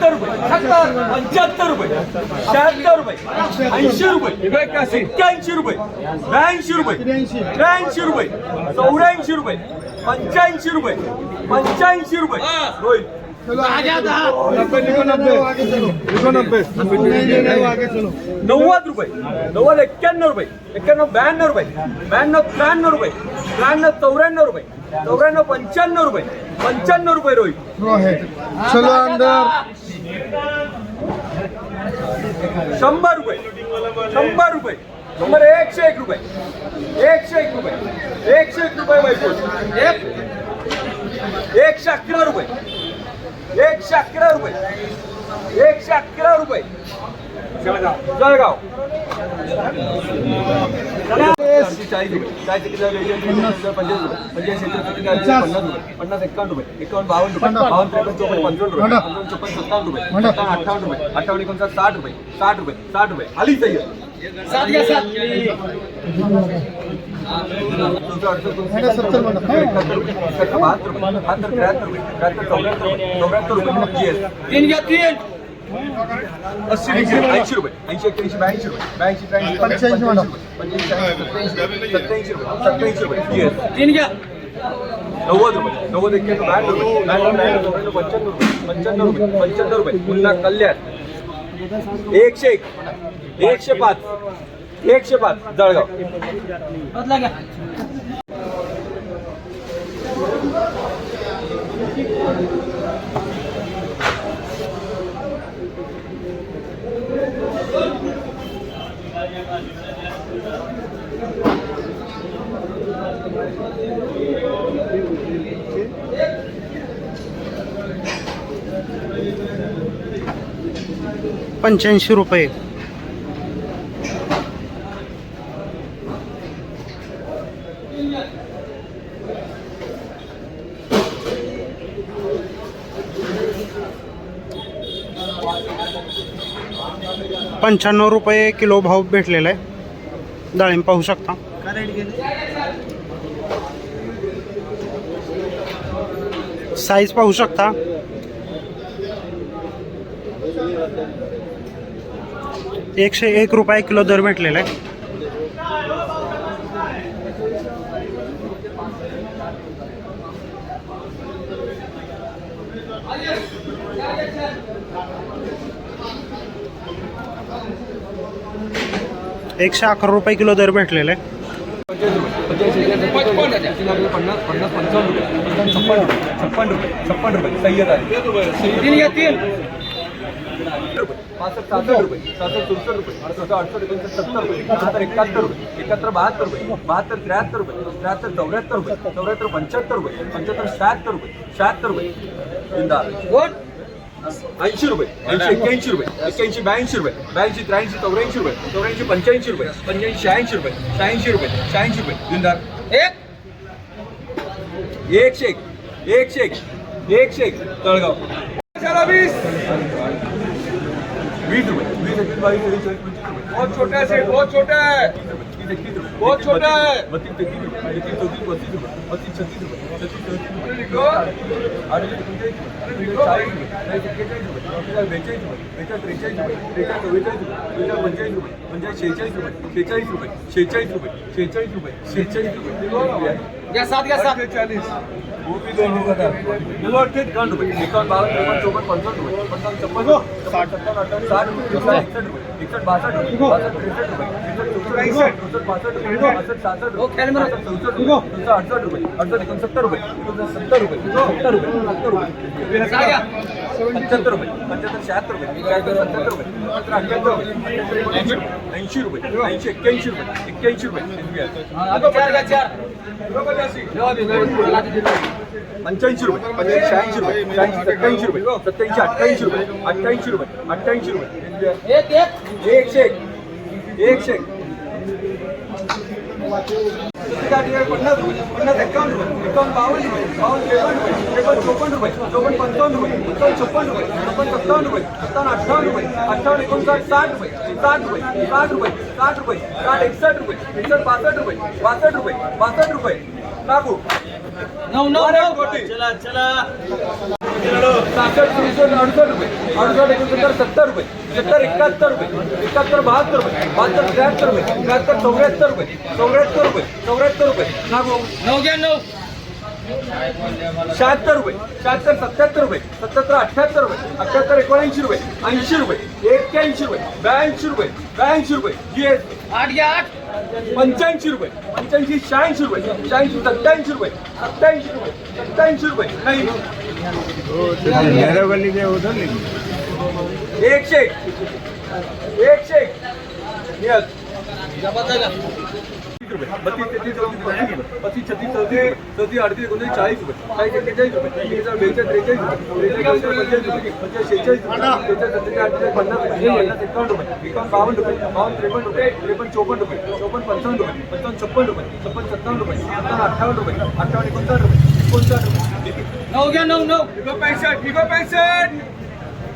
एकाहत्तर रुपये सत्तर पंच्याहत्तर रुपये शहात्तर रुपये ऐंशी रुपये एक्क्याऐंशी रुपये ब्याऐंशी रुपये त्र्याऐंशी रुपये चौऱ्याऐंशी रुपये पंच्याऐंशी रुपये पंच्याऐंशी रुपये. रोहित नव्वद रुपये नव्वद एक्क्याण्णव रुपये एक्क्याण्णव ब्याण्णव रुपये ब्याण्णव त्र्याण्णव रुपये त्र्याण्णव चौऱ्याण्णव रुपये चौऱ्याण्णव पंच्याण्णव रुपये पंच्याण्णव रुपये रोहित. चलो अंदर. शंभर रुपये शंभर रुपये. शंभर एकशे एक रुपये. एकशे एक रुपये. एकशे एक रुपये माहिती एकशे अकरा रुपये. एकशे अकरा रुपये. एकशे अकरा रुपये. जळगाव. जळगाव. चाळीस किती पंचेचाळीस रुपये पंचेचाळीस रुपये किती झाले? पन्नास एकावन्न रुपये एकावन्न बावन्न रुपये बावन्न त्रेपन्न चौपन्न पंचावन्न रुपये पंचावन्न चौपन्न सत्तावन्न रुपये सत्तावन्न अठ्ठावन्न रुपये अठ्ठावन्न एकोणसाठ साठ रुपये साठ रुपये साठ रुपये सही सत्तर बहात्तर बहात्तर त्र्याहत्तर रुपये चौऱ्याहत्तर रुपये चौऱ्याहत्तर रुपये तीन घ्या तीन अस्सी ऐंशी रुपये। ऐंशी एक्क्याऐंशी ब्याऐंशी रुपये। ब्याऐंशी त्र्याऐंशी पंच्याऐंशी सत्याऐंशी रुपये। सत्याऐंशी रुपये। तीन घ्या नव्वद रुपये। नव्वद एक्क्याण्णव ब्याण्णव रुपये। ब्याण्णव ब्याण्णव पंच्याण्णव रुपये पंच्याण्णव रुपये। पंच्याण्णव रुपये पुन्हा कल्याण। एकशे एक। एकशे पाच। एकशे पाच। जळगाव पंच्याऐंशी रुपये. पंच्याण्णव रुपये किलो भाव भेटलेला आहे. डाळिंब पाहू शकता. साईज पाहू शकता. एकशे एक रुपये किलो दर भेटलेला. आहे एकशे अकरा रुपये किलो दर भेटलेला. आहे छप्पन रुपये छप्पन रुपये छप्पन रुपये सय्यद आहे तीन या तीन. पासष्ट सहासष्ट रुपये सहासष्ट चौसष्ट रुपये अडुसष्ट अडुसष्ट एकोणसष्ट सत्तर रुपये बहात्तर एकाहत्तर रुपये एकाहत्तर बहात्तर रुपये बहात्तर त्र्याहत्तर रुपये त्र्याहत्तर चौऱ्याहत्तर रुपये चौऱ्याहत्तर पंच्याहत्तर रुपये पंच्याहत्तर शहात्तर रुपये शहात्तर रुपये. ऐंशी रुपये ऐंशी एक्क्याऐंशी रुपये एक्क्याऐंशी ब्याऐंशी रुपये ब्याऐंशी त्र्याऐंशी चौऱ्याऐंशी रुपये चौऱ्याऐंशी पंच्याऐंशी रुपये पंच्याऐंशी शहाऐंशी रुपये शहाऐंशी रुपये शहाऐंशी रुपये. जिंदार एक? एकशे एक एकशे एक एकशे एक तळगाव. वीस. बहुत छोटा है सेठ बहुत छोटा है। बहुत छोटा है। बत्तीस तेतीस रुपये चौतीस बत्तीस बत्तीस छत्तीस छत्तीस रुपये अडतीस रुपये चाळीस रुपये एक्केचाळीस रुपये बेचाळीस रुपये। बेचाळीस रुपये शेहेचाळीस रुपये शेहेचाळीस रुपये शेहेचाळीस रुपये शेहेचाळीस रुपये शेहेचाळीस रुपये या या सात चाळीस एकावन्न रुपये एकावन्न बावन्न त्रेपन्न चौपन्न पंचावन्न रुपये पंचावन्न छप्पन साठ सत्तावन्न अठ्ठावन्न साठ रुपये एकसष्ट बासष्ट रुपये बासष्ट त्रेसष्ट रुपये एकसष्ट चौसष्ट पासष्ट रुपये बासष्ट सहासष्ट रुपये बासष्ट चौसष्ट रुपये चौसष्ट अडसष्ट रुपये अडसष्ट एकोणसत्तर रुपये एकोणसत्तर सत्तर रुपये सत्तर रुपये सत्तर रुपये पंच्याहत्तर रुपये पंच्याहत्तर शहात्तर रुपये सत्तर रुपये सत्तर अठ्ठ्याहत्तर रुपये ऐंशी रुपये ऐंशी एक्क्याऐंशी रुपये एक्क्याऐंशी रुपये पंच्याऐंशी रुपये पंच्याऐंशी शहाऐंशी रुपये शहाऐंशी सत्याऐंशी रुपये सत्याऐंशी अठ्ठ्याऐंशी रुपये अठ्ठ्याऐंशी रुपये अठ्ठ्याऐंशी रुपये. एकशे एकशे एक साठ पन्नास रुपये पन्नास एकावन्न रुपये एकावन्न बावन्न रुपये बावन्न त्रेपन्न रुपये त्रेपन्न चोपन्न रुपये चोपन्न पंचावन्न रुपये पंचावन्न छप्पन रुपये छप्पन सत्तावन्न रुपये सत्तावन्न अठ्ठावन्न रुपये अठ्ठावन्न एकोणसाठ साठ रुपये साठ रुपये साठ रुपये साठ रुपये साठ एकसष्ट रुपये एकसष्ट बासष्ट रुपये बासष्ट रुपये बासष्ट रुपये लागू नऊ नऊ नऊ. कोटी. चला चला. सहासष्ट त्रेसष्ट अडुसष्ट रुपये. अडुसष्ट एकोणसत्तर सत्तर रुपये. सत्तर एकाहत्तर रुपये. एकाहत्तर बहात्तर रुपये. बहात्तर त्र्याहत्तर रुपये. त्र्याहत्तर चौऱ्याहत्तर रुपये. चौऱ्याहत्तर रुपये. चौऱ्याहत्तर रुपये. लागू नऊ घ्या नऊ. शहात्तर रुपये शहात्तर सत्याहत्तर रुपये सत्याहत्तर अठ्याहत्तर रुपये अठ्याहत्तर एकोणऐंशी रुपये ऐंशी रुपये एक्क्याऐंशी रुपये ब्याऐंशी रुपये ब्याऐंशी रुपये जी एस आठ घ्या आठ. पंच्याऐंशी रुपये पंच्याऐंशी शहाऐंशी रुपये शहाऐंशी सत्याऐंशी रुपये सत्याऐंशी रुपये सत्याऐंशी रुपये नाही. एकशे एक. एकशे एक. छप्पन रुपये छप्पन सत्तावन्न रुपये सत्तावन्न अठ्ठावन्न रुपये अठ्ठावन्न एकोणसाठ पैंसठ पैंसठ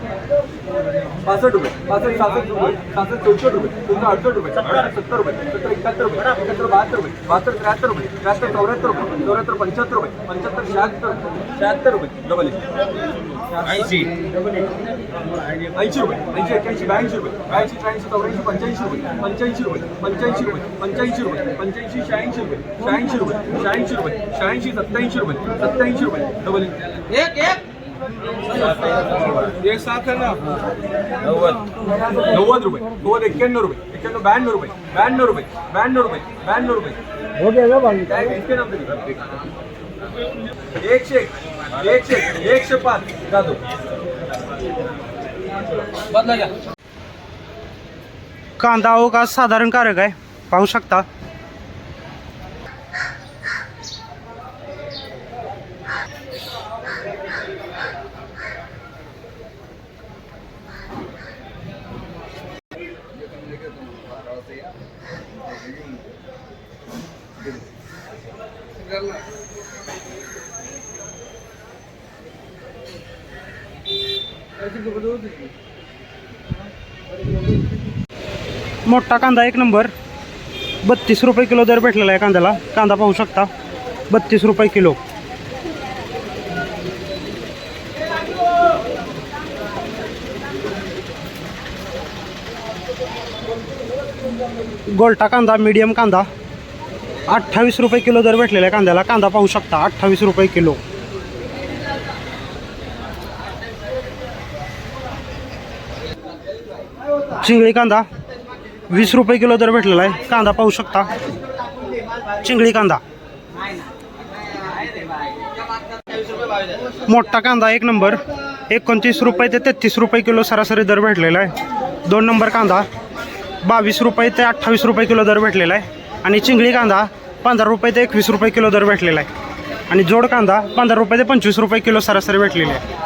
पासष्ट रुपये पासष्ट सासष्ट रुपये सासष्ट चौसष्ट रुपये चौसष्ट अडुसष्ट रुपये सत्तर रुपये सत्तर एकाहत्तर रुपये एकाहत्तर बहात्तर रुपये बहात्तर त्र्याहत्तर रुपये त्र्याहत्तर चौऱ्याहत्तर रुपये चौऱ्याहत्तर पंच्याहत्तर रुपये पंच्याहत्तर शहात्तर शहात्तर रुपये डबल ऐंशी. ऐंशी रुपये ऐंशी एक्क्याऐंशी ब्याऐंशी रुपये ब्याऐंशी त्र्याऐंशी चौऱ्याऐंशी पंच्याऐंशी रुपये पंच्याऐंशी रुपये पंच्याऐंशी रुपये पंच्याऐंशी रुपये पंच्याऐंशी शहाऐंशी रुपये शहाऐंशी रुपये शहाऐंशी रुपये शहाऐंशी सत्त्याऐंशी रुपये सत्त्याऐंशी रुपये डबल एक एक. एक साथ है ना? नव्वद। रुपये। नव्वद एक्क्याण्णव रुपये। एक्क्याण्णव ब्याण्णव रुपये। ब्याण्णव रुपये। ब्याण्णव रुपये। ब्याण्णव रुपये। काय इसके नाम से एकशे एक एकशे एक। एकशे पाच। जातो बदला कांदा अवकाश साधारण कारक आहे पाहू शकता। मोठा कांदा एक नंबर. बत्तीस रुपये किलो दर भेटलेला आहे कांद्याला. कांदा शकता. बत्तीस रुपये किलो. गोल्टा कांदा मीडियम कांदा. अठ्ठावीस रुपये किलो दर भेटलेला आहे कांद्याला. कांदा पाहू शकता. अठ्ठावीस रुपये किलो. चिंगळी कांदा. वीस रुपये किलो दर भेटलेला आहे. कांदा पाहू शकता. चिंगळी कांदा. मोठा कांदा एक नंबर. एकोणतीस रुपये ते तेहतीस रुपये किलो सरासरी दर भेटलेला आहे. दोन नंबर कांदा. बावीस रुपये ते अठ्ठावीस रुपये किलो दर भेटलेला आहे. आणि चिंगळी कांदा पंधरा रुपये ते एकवीस रुपये किलो दर भेटलेला आहे. आणि जोड कांदा पंधरा रुपये ते पंचवीस रुपये किलो सरासरी भेटलेली आहे.